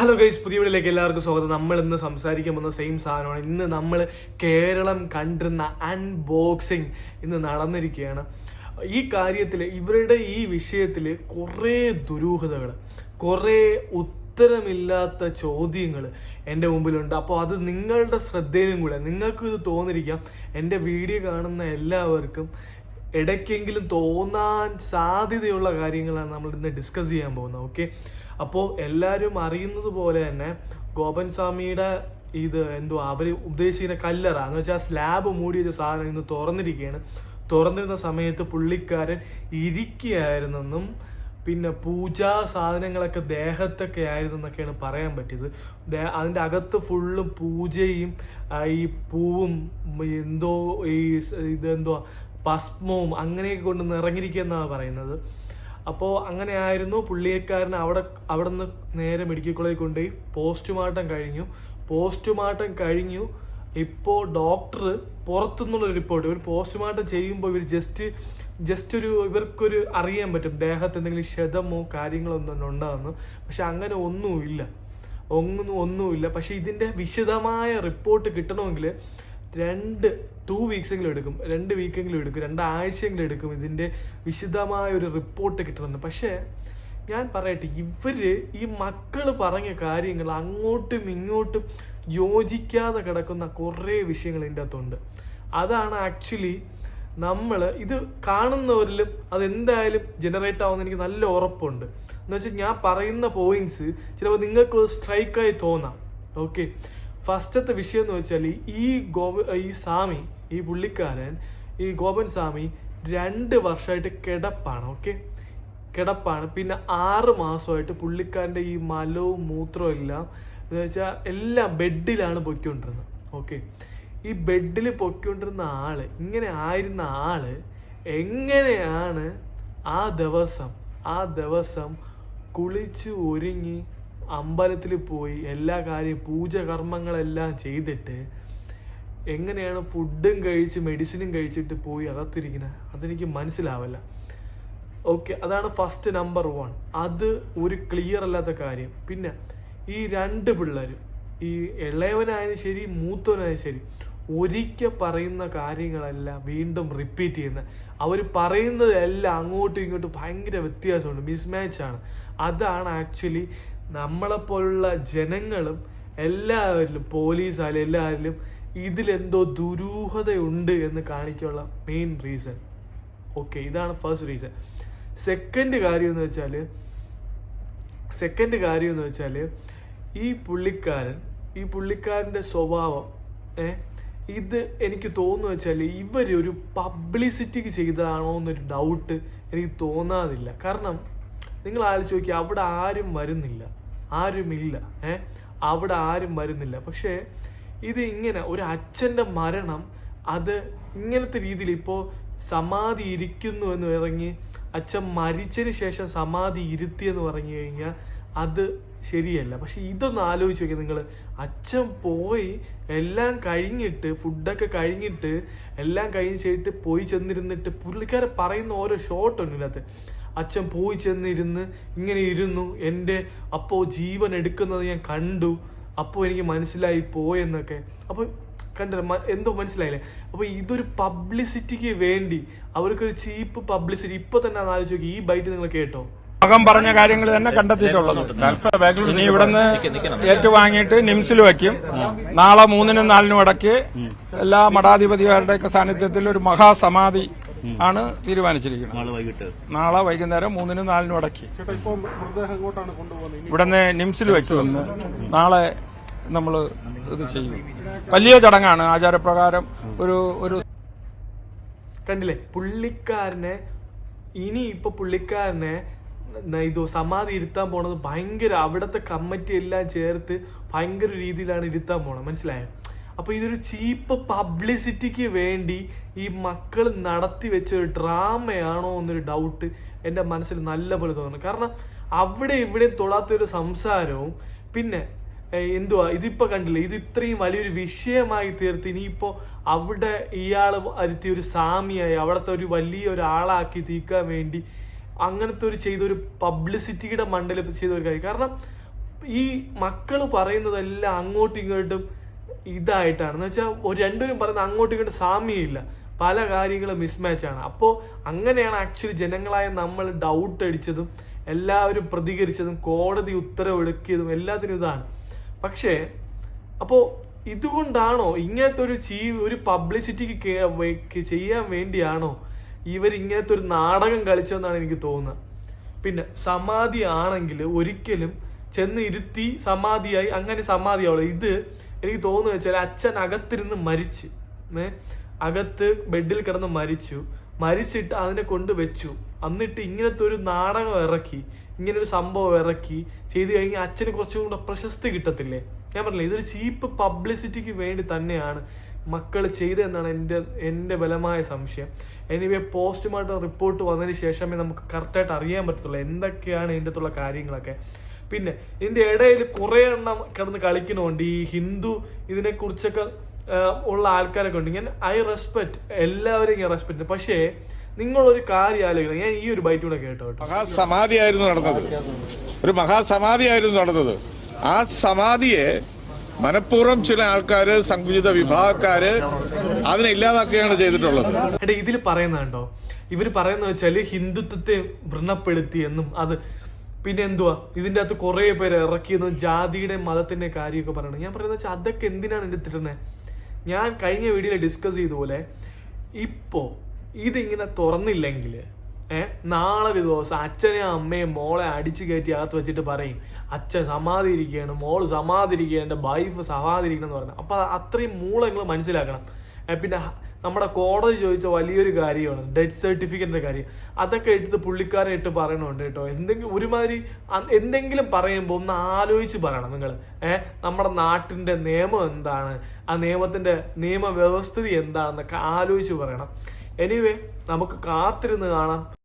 Hello guys പുതിയ വീഡിയോയിലേക്ക് എല്ലാവർക്കും സ്വാഗതം. നമ്മൾ ഇന്ന് സംസാരിക്കാൻ പോകുന്ന സെയിം സാധനമാണ്. ഇന്ന് നമ്മൾ കേരളം കണ്ടിരുന്ന അൺബോക്സിങ് ഇന്ന് നടന്നിരിക്കുകയാണ്. ഈ കാര്യത്തിൽ ഇവരുടെ ഈ വിഷയത്തിൽ കുറേ ദുരൂഹതകൾ കുറേ ഉത്തരമില്ലാത്ത ചോദ്യങ്ങൾ എന്റെ മുമ്പിലുണ്ട്. അപ്പോൾ അത് നിങ്ങളുടെ ശ്രദ്ധയിലും കൂടെ നിങ്ങൾക്കും ഇത് തോന്നിരിക്കാം. എന്റെ വീഡിയോ കാണുന്ന എല്ലാവർക്കും ഇടയ്ക്കെങ്കിലും തോന്നാൻ സാധ്യതയുള്ള കാര്യങ്ങളാണ് നമ്മൾ ഇന്ന് ഡിസ്കസ് ചെയ്യാൻ പോകുന്നത് ഓക്കെ അപ്പോൾ എല്ലാവരും അറിയുന്നത് പോലെ തന്നെ ഗോപൻ സ്വാമിയുടെ ഇത് എന്തോ അവർ ഉദ്ദേശിക്കുന്ന കല്ലറ എന്ന് വെച്ചാൽ സ്ലാബ് മൂടി വെച്ച സാധനം ഇന്ന് തുറന്നിരിക്കുകയാണ്. തുറന്നിരുന്ന സമയത്ത് പുള്ളിക്കാരൻ ഇരിക്കുകയായിരുന്നെന്നും പിന്നെ പൂജാ സാധനങ്ങളൊക്കെ ദേഹത്തൊക്കെ ആയിരുന്നു എന്നൊക്കെയാണ് പറയാൻ പറ്റിയത്. അതിന്റെ അകത്ത് ഫുള്ളും പൂജയും ഈ പൂവും എന്തോ ഈ ഇതെന്തോ ഭസ്മവും അങ്ങനെയൊക്കെ കൊണ്ട് നിറഞ്ഞിരിക്കുക എന്നാണ് പറയുന്നത്. അപ്പോൾ അങ്ങനെ ആയിരുന്നു പുള്ളിയക്കാരൻ അവിടെ അവിടെ നിന്ന് നേരെ മെഡിക്കൽ കോളേജിൽ കൊണ്ടുപോയി പോസ്റ്റ്മോർട്ടം കഴിഞ്ഞു. പോസ്റ്റ്മോർട്ടം കഴിഞ്ഞു. ഇപ്പോൾ ഡോക്ടർ പുറത്തുനിന്നുള്ള റിപ്പോർട്ട്. ഇവർ പോസ്റ്റ്മോർട്ടം ചെയ്യുമ്പോൾ ഇവർ ജസ്റ്റ് ജസ്റ്റ് ഒരു ഇവർക്കൊരു അറിയാൻ പറ്റും. ദേഹത്ത് എന്തെങ്കിലും ക്ഷതമോ കാര്യങ്ങളോ ഒന്നും ഉണ്ടാകുന്നു പക്ഷെ അങ്ങനെ ഒന്നുമില്ല. ഒന്നും ഒന്നുമില്ല. പക്ഷെ ഇതിന്റെ വിശദമായ റിപ്പോർട്ട് കിട്ടണമെങ്കിൽ രണ്ട് ടു വീക്സെങ്കിലും എടുക്കും. രണ്ട് വീക്കെങ്കിലും എടുക്കും. രണ്ടാഴ്ചയെങ്കിലും എടുക്കും ഇതിന്റെ വിശദമായ ഒരു റിപ്പോർട്ട് കിട്ടണമെന്ന്. പക്ഷേ ഞാൻ പറയട്ടെ ഇവർ ഈ മക്കൾ പറഞ്ഞ കാര്യങ്ങൾ അങ്ങോട്ടും ഇങ്ങോട്ടും യോജിക്കാതെ കിടക്കുന്ന കുറേ വിഷയങ്ങൾ ഇതിന്റെ അകത്തുണ്ട്. അതാണ് ആക്ച്വലി നമ്മൾ ഇത് കാണുന്നവരിലും അതെന്തായാലും ജനറേറ്റ് ആവുന്ന എനിക്ക് നല്ല ഉറപ്പുണ്ട്. എന്ന് വെച്ചാൽ ഞാൻ പറയുന്ന പോയിന്റ്സ് ചിലപ്പോൾ നിങ്ങൾക്ക് സ്ട്രൈക്കായി തോന്നാം. ഓക്കെ ഫസ്റ്റത്തെ വിഷയം എന്ന് വെച്ചാൽ ഈ ഗോപ ഈ സ്വാമി ഈ പുള്ളിക്കാരൻ ഈ ഗോപൻ സ്വാമി രണ്ട് വർഷമായിട്ട് കിടപ്പാണ് ഓക്കെ കിടപ്പാണ്. പിന്നെ ആറ് മാസമായിട്ട് പുള്ളിക്കാരന്റെ ഈ മലവും മൂത്രവും എല്ലാം എന്ന് വെച്ചാൽ എല്ലാം ബെഡിലാണ് പൊയ്ക്കൊണ്ടിരുന്നത് ഓക്കെ ഈ ബെഡിൽ പൊയ്ക്കൊണ്ടിരുന്ന ആൾ ഇങ്ങനെ ആയിരുന്ന ആൾ എങ്ങനെയാണ് ആ ദിവസം ആ ദിവസം കുളിച്ച് ഒരുങ്ങി അമ്പലത്തിൽ പോയി എല്ലാ കാര്യം പൂജ കർമ്മങ്ങളെല്ലാം ചെയ്തിട്ട് എങ്ങനെയാണ് ഫുഡും കഴിച്ച് മെഡിസിനും കഴിച്ചിട്ട് പോയി അകത്തിരിക്കുന്നത്? അതെനിക്ക് മനസ്സിലാവില്ല. ഓക്കെ അതാണ് ഫസ്റ്റ് നമ്പർ വൺ അത് ഒരു ക്ലിയർ അല്ലാത്ത കാര്യം. പിന്നെ ഈ രണ്ട് പിള്ളേരും ഈ ഇളയവനായാലും ശരി മൂത്തവനായാലും ശരി ഒരിക്കൽ പറയുന്ന കാര്യങ്ങളെല്ലാം വീണ്ടും റിപ്പീറ്റ് ചെയ്യുന്ന അവർ പറയുന്നതെല്ലാം അങ്ങോട്ടും ഇങ്ങോട്ടും ഭയങ്കര വ്യത്യാസമുണ്ട്. മിസ്മാച്ച് ആണ്. അതാണ് ആക്ച്വലി നമ്മളെപ്പോലുള്ള ജനങ്ങളും എല്ലാവരിലും പോലീസായാലും എല്ലാവരിലും ഇതിലെന്തോ ദുരൂഹതയുണ്ട് എന്ന് കാണിക്കാനുള്ള മെയിൻ റീസൺ ഓക്കെ ഇതാണ് ഫസ്റ്റ് റീസൺ സെക്കൻഡ് കാര്യം എന്ന് വെച്ചാൽ സെക്കൻഡ് കാര്യം എന്ന് വെച്ചാൽ ഈ പുള്ളിക്കാരൻ ഈ പുള്ളിക്കാരന്റെ സ്വഭാവം ഏ ഇത് എനിക്ക് തോന്നുന്നു വെച്ചാൽ ഇവർ ഒരു പബ്ലിസിറ്റിക്ക് ചെയ്തതാണോ എന്നൊരു ഡൗട്ട് എനിക്ക് തോന്നാതില്ല. കാരണം നിങ്ങൾ ആലോചിച്ച് നോക്കി അവിടെ ആരും വരുന്നില്ല. ആരുമില്ല. ഏ? അവിടെ ആരും വരുന്നില്ല. പക്ഷേ ഇത് ഇങ്ങനെ ഒരു അച്ഛന്റെ മരണം അത് ഇങ്ങനത്തെ രീതിയിൽ ഇപ്പോൾ സമാധി ഇരിക്കുന്നു എന്ന് ഇറങ്ങി അച്ഛൻ മരിച്ചതിന് ശേഷം സമാധി ഇരുത്തി എന്ന് പറഞ്ഞു കഴിഞ്ഞാൽ അത് ശരിയല്ല. പക്ഷെ ഇതൊന്ന് ആലോചിച്ച് നോക്കി നിങ്ങൾ അച്ഛൻ പോയി എല്ലാം കഴിഞ്ഞിട്ട് ഫുഡൊക്കെ കഴിഞ്ഞിട്ട് എല്ലാം കഴിഞ്ഞിട്ട് പോയി ചെന്നിരുന്നിട്ട് പുള്ളിക്കാരെ പറയുന്ന ഓരോ ഷോട്ട് ഉണ്ട് ഇതിനകത്ത് അച്ഛൻ പോയി ചെന്നിരുന്ന് ഇങ്ങനെ ഇരുന്നു. എന്റെ അപ്പോൾ ജീവൻ എടുക്കുന്നത് ഞാൻ കണ്ടു. അപ്പോൾ എനിക്ക് മനസ്സിലായി പോയെന്നൊക്കെ. അപ്പോൾ കണ്ടില്ല എന്തോ മനസ്സിലായില്ലേ? അപ്പോൾ ഇതൊരു പബ്ലിസിറ്റിക്ക് വേണ്ടി അവർക്കൊരു ചീപ്പ് പബ്ലിസിറ്റി. ഇപ്പൊ തന്നെ ആലോചിച്ച് നോക്കി ഈ ബൈറ്റ് നിങ്ങൾ കേട്ടോ. മകൻ പറഞ്ഞ കാര്യങ്ങൾ തന്നെ കണ്ടെത്തിയിട്ടുള്ളത്. ഇനി ഇവിടുന്ന് ഏറ്റുവാങ്ങിയിട്ട് നിംസിൽ വയ്ക്കും. നാളെ മൂന്നിനും നാലിനും ഇടയ്ക്ക് എല്ലാ മഠാധിപതിമാരുടെയൊക്കെ സാന്നിധ്യത്തിൽ ഒരു മഹാസമാധി ആണ് തീരുമാനിച്ചിരിക്കുന്നത്. നാളെ വൈകിട്ട്. നാളെ വൈകുന്നേരം മൂന്നിനും നാലിനും ഇടയ്ക്ക്. ഇവിടുന്ന് നിംസിൽ വയ്ക്കുമെന്ന് നാളെ നമ്മൾ ഇത് ചെയ്യും. വലിയ ചടങ്ങാണ്. ആചാരപ്രകാരം ഒരു ഒരു കണ്ടില്ലേ? പുള്ളിക്കാരനെ ഇനി ഇപ്പൊ പുള്ളിക്കാരനെ ഇതോ ഇത് സമാധി ഇരുത്താൻ പോണത് ഭയങ്കര അവിടത്തെ കമ്മിറ്റി എല്ലാം ചേർത്ത് ഭയങ്കര രീതിയിലാണ് ഇരുത്താൻ പോണത്. മനസ്സിലായോ? അപ്പൊ ഇതൊരു ചീപ്പ് പബ്ലിസിറ്റിക്ക് വേണ്ടി ഈ മക്കൾ നടത്തി വെച്ച ഒരു ഡ്രാമയാണോ എന്നൊരു ഡൗട്ട് എന്റെ മനസ്സിൽ നല്ലപോലെ തോന്നുന്നു. കാരണം അവിടെ ഇവിടെ തൊടാത്ത ഒരു സംസാരവും പിന്നെ എന്തുവാ ഇതിപ്പോ കണ്ടില്ലേ ഇത് ഇത്രയും വലിയൊരു വിഷയമായി തീർത്ത് ഇനിയിപ്പോ അവിടെ ഇയാൾ വരുത്തിയ ഒരു സാമിയായി അവിടുത്തെ ഒരു വലിയ ഒരാളാക്കി തീക്കാൻ വേണ്ടി അങ്ങനത്തെ ഒരു ചെയ്തൊരു പബ്ലിസിറ്റിയുടെ മണ്ടയിൽ ചെയ്ത ഒരു കാര്യം. കാരണം ഈ മക്കൾ പറയുന്നതെല്ലാം അങ്ങോട്ടും ഇങ്ങോട്ടും ഇതായിട്ടാണ് എന്ന് വെച്ചാൽ ഒരു രണ്ടുപേരും പറയുന്നത് അങ്ങോട്ടും ഇങ്ങോട്ടും സാമ്യമില്ല. പല കാര്യങ്ങളും മിസ്മാച്ച് ആണ്. അപ്പോൾ അങ്ങനെയാണ് ആക്ച്വലി ജനങ്ങളായ നമ്മൾ ഡൗട്ട് അടിച്ചതും എല്ലാവരും പ്രതികരിച്ചതും കോടതി ഉത്തരവെടുക്കിയതും എല്ലാത്തിനും ഇതാണ്. പക്ഷേ അപ്പോൾ ഇതുകൊണ്ടാണോ ഇങ്ങനത്തെ ഒരു ചീ ഒരു പബ്ലിസിറ്റിക്ക് ചെയ്യാൻ വേണ്ടിയാണോ ഇവർ ഇങ്ങനത്തെ ഒരു നാടകം കളിച്ചതെന്നാണ് എനിക്ക് തോന്നുന്നത്. പിന്നെ സമാധി ആണെങ്കിൽ ഒരിക്കലും ചെന്ന് ഇരുത്തി സമാധിയായി അങ്ങനെ സമാധിയാവുള്ളൂ ഇത് എനിക്ക് തോന്നുന്നു വെച്ചാൽ അച്ഛൻ അകത്തിരുന്ന് മരിച്ച് ഏ അകത്ത് ബെഡിൽ കിടന്ന് മരിച്ചു. മരിച്ചിട്ട് അതിനെ കൊണ്ട് വെച്ചു. എന്നിട്ട് ഇങ്ങനത്തെ ഒരു നാടകം ഇറക്കി ഇങ്ങനെ ഒരു സംഭവം ഇറക്കി ചെയ്തു കഴിഞ്ഞാൽ അച്ഛന് കുറച്ചും കൂടെ പ്രശസ്തി കിട്ടത്തില്ലേ? ഞാൻ പറഞ്ഞില്ലേ ഇതൊരു ചീപ്പ് പബ്ലിസിറ്റിക്ക് വേണ്ടി തന്നെയാണ് മക്കൾ ചെയ്തതെന്നാണ് എന്റെ എന്റെ ബലമായ സംശയം. എനിവേ പോസ്റ്റ്മോർട്ടം റിപ്പോർട്ട് വന്നതിന് ശേഷമേ നമുക്ക് കറക്റ്റായിട്ട് അറിയാൻ പറ്റത്തുള്ളൂ എന്തൊക്കെയാണ് ഇതിന്റെ അകത്തുള്ള കാര്യങ്ങളൊക്കെ. പിന്നെ ഇതിന്റെ ഇടയിൽ കുറേ എണ്ണം കിടന്ന് കളിക്കുന്നുണ്ട്. ഈ ഹിന്ദു ഇതിനെ കുറിച്ചൊക്കെ ഉള്ള ആൾക്കാരൊക്കെ ഉണ്ട്. ഞാൻ ഐ റെസ്പെക്ട് എല്ലാവരെയും ഞാൻ റെസ്പെക്ട് പക്ഷേ നിങ്ങളൊരു കാര്യം ആലോചിക്കണം. ഞാൻ ഈ ഒരു ബൈറ്റ് കൂടെ കേട്ടോ മഹാസമാധി ആയിരുന്നു നടന്നത്. ഒരു മഹാസമാധിയായിരുന്നു നടന്നത്. ആ സമാധിയെ മനഃപൂർവം ചില ആൾക്കാര് സങ്കുചിത വിഭാഗക്കാര് അതിനെ ഇല്ലാതാക്കുകയാണ് ചെയ്തിട്ടുള്ളത്. എടാ ഇതിൽ പറയുന്നുണ്ടോ ഇവർ പറയുന്ന വെച്ചാൽ ഹിന്ദുത്വത്തെ വ്രണപ്പെടുത്തി എന്നും അത് പിന്നെ എന്തുവാ ഇതിന്റെ അകത്ത് കുറെ പേര് ഇറക്കിയെന്ന് ജാതിയുടെ മതത്തിന്റെ കാര്യമൊക്കെ പറയണം. ഞാൻ പറയുന്നത് വെച്ചാൽ അതൊക്കെ എന്തിനാണ് എന്റെ തിരുന്നത് ഞാൻ കഴിഞ്ഞ വീഡിയോയിൽ ഡിസ്കസ് ചെയ്ത പോലെ ഇപ്പോ ഇതിങ്ങനെ തുറന്നില്ലെങ്കിൽ ഏഹ് നാളെ ഒരു ദിവസം അച്ഛനെയും അമ്മയും മോളെ അടിച്ചു കയറ്റി അകത്ത് വെച്ചിട്ട് പറയും അച്ഛൻ സമാധി ഇരിക്കുകയാണ് മോൾ സമാധി ഇരിക്കുകയാണ് എന്റെ വൈഫ് സമാധി ഇരിക്കണം എന്ന് പറഞ്ഞു. അപ്പൊ അത്രയും മൂളങ്ങൾ മനസ്സിലാക്കണം. ഏ, പിന്നെ നമ്മുടെ കോടതി ചോദിച്ച വലിയൊരു കാര്യമാണ് ഡെത്ത് സർട്ടിഫിക്കറ്റിന്റെ കാര്യം. അതൊക്കെ എടുത്ത് പുള്ളിക്കാരെ ഇട്ട് പറയണുണ്ട് കേട്ടോ. എന്തെങ്കിലും ഒരുമാതിരി എന്തെങ്കിലും പറയുമ്പോൾ ഒന്ന് ആലോചിച്ച് പറയണം നിങ്ങൾ ഏഹ് നമ്മുടെ നാട്ടിന്റെ നിയമം എന്താണ്? ആ നിയമത്തിന്റെ നിയമവ്യവസ്ഥിതി എന്താണെന്നൊക്കെ ആലോചിച്ച് പറയണം. എനിവേ നമുക്ക് കാത്തിരുന്ന് കാണാം.